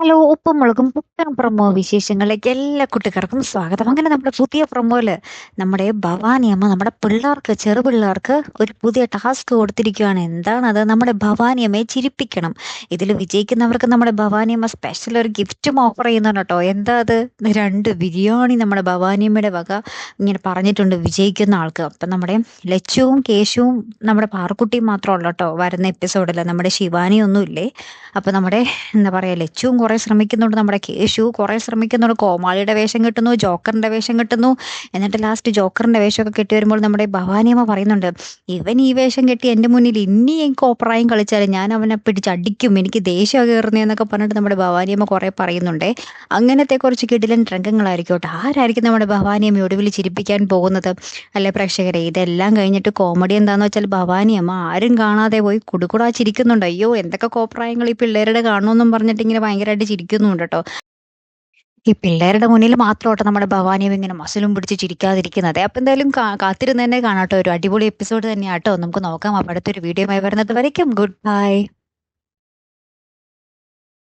Hello ഉപ്പും മുളകും പുത്തൻ പ്രൊമോ വിശേഷങ്ങളിലേക്ക് എല്ലാ കുട്ടികൾക്കും സ്വാഗതം. അങ്ങനെ നമ്മുടെ പുതിയ പ്രൊമോയിൽ നമ്മുടെ ഭവാനി അമ്മ നമ്മുടെ പിള്ളേർക്ക് ചെറുപിള്ളേർക്ക് ഒരു പുതിയ ടാസ്ക് കൊടുത്തിരിക്കുകയാണ്. എന്താണത്? നമ്മുടെ ഭവാനി അമ്മയെ ചിരിപ്പിക്കണം. ഇതിൽ വിജയിക്കുന്നവർക്ക് നമ്മുടെ ഭവാനി അമ്മ സ്പെഷ്യൽ ഒരു ഗിഫ്റ്റും ഓഫർ ചെയ്യുന്നുണ്ട് കേട്ടോ. എന്താ അത്? രണ്ട് ബിരിയാണി നമ്മുടെ ഭവാനി അമ്മയുടെ വക ഇങ്ങനെ പറഞ്ഞിട്ടുണ്ട് വിജയിക്കുന്ന ആൾക്ക്. അപ്പം നമ്മുടെ ലച്ചുവും കേശുവും നമ്മുടെ പാറക്കുട്ടിയും മാത്രമല്ല കേട്ടോ വരുന്ന എപ്പിസോഡിൽ നമ്മുടെ ശിവാനി ഒന്നുമില്ലേ അപ്പം നമ്മുടെ എന്താ പറയുക ലച്ചുവും കുറേ ശ്രമിക്കുന്നുണ്ട് നമ്മുടെ കേശു കുറേ ശ്രമിക്കുന്നുണ്ട്. കോമാളിയുടെ വേഷം കിട്ടുന്നു ജോക്കറിന്റെ വേഷം കിട്ടുന്നു. എന്നിട്ട് ലാസ്റ്റ് ജോക്കറിന്റെ വേഷമൊക്കെ കെട്ടി വരുമ്പോൾ നമ്മുടെ ഭവാനിയമ്മ പറയുന്നുണ്ട് ഇവൻ ഈ വേഷം കെട്ടി എന്റെ മുന്നിൽ ഇനി എനിക്ക് ഓപ്പറായും കളിച്ചാൽ ഞാൻ അവനെ പിടിച്ചടിക്കും എനിക്ക് ദേഷ്യം കയറുന്നു എന്നൊക്കെ പറഞ്ഞിട്ട് നമ്മുടെ ഭവാനിയമ്മ കുറേ പറയുന്നുണ്ട്. അങ്ങനത്തെ കുറച്ച് കിടിലൻ രംഗങ്ങളായിരിക്കും കേട്ടോ. ആരായിരിക്കും നമ്മുടെ ഭവാനിയമ്മ ഒടുവിൽ ചിരിപ്പിക്കാൻ പോകുന്നത്? അല്ലെ പ്രേക്ഷകരെ ഇതെല്ലാം കഴിഞ്ഞിട്ട് കോമഡി എന്താണെന്ന് വെച്ചാൽ ഭവാനിയമ്മ ആരും കാണാതെ പോയി കുടുകുടാ ചിരിക്കുന്നുണ്ട്. അയ്യോ എന്തൊക്കെ കോപ്രായങ്ങൾ ഈ പിള്ളേരുടെ കാണുമെന്നും പറഞ്ഞിട്ട് ഇങ്ങനെ ഭയങ്കരമായിട്ട് ചിരിക്കുന്നുണ്ട് കേട്ടോ ഈ പിള്ളേരുടെ മുന്നിൽ മാത്രമായിട്ട് നമ്മുടെ ഭവാനിയും ഇങ്ങനെ മസിലും പിടിച്ച് ചിരിക്കാതിരിക്കുന്നത്. അപ്പം എന്തായാലും കാത്തിരുന്ന് തന്നെ കാണാട്ടോ. ഒരു അടിപൊളി എപ്പിസോഡ് തന്നെയാട്ടോ. നമുക്ക് നോക്കാം. അപ്പം ഒരു വീഡിയോ ആയി വരുന്നത് വരയ്ക്കും. Good bye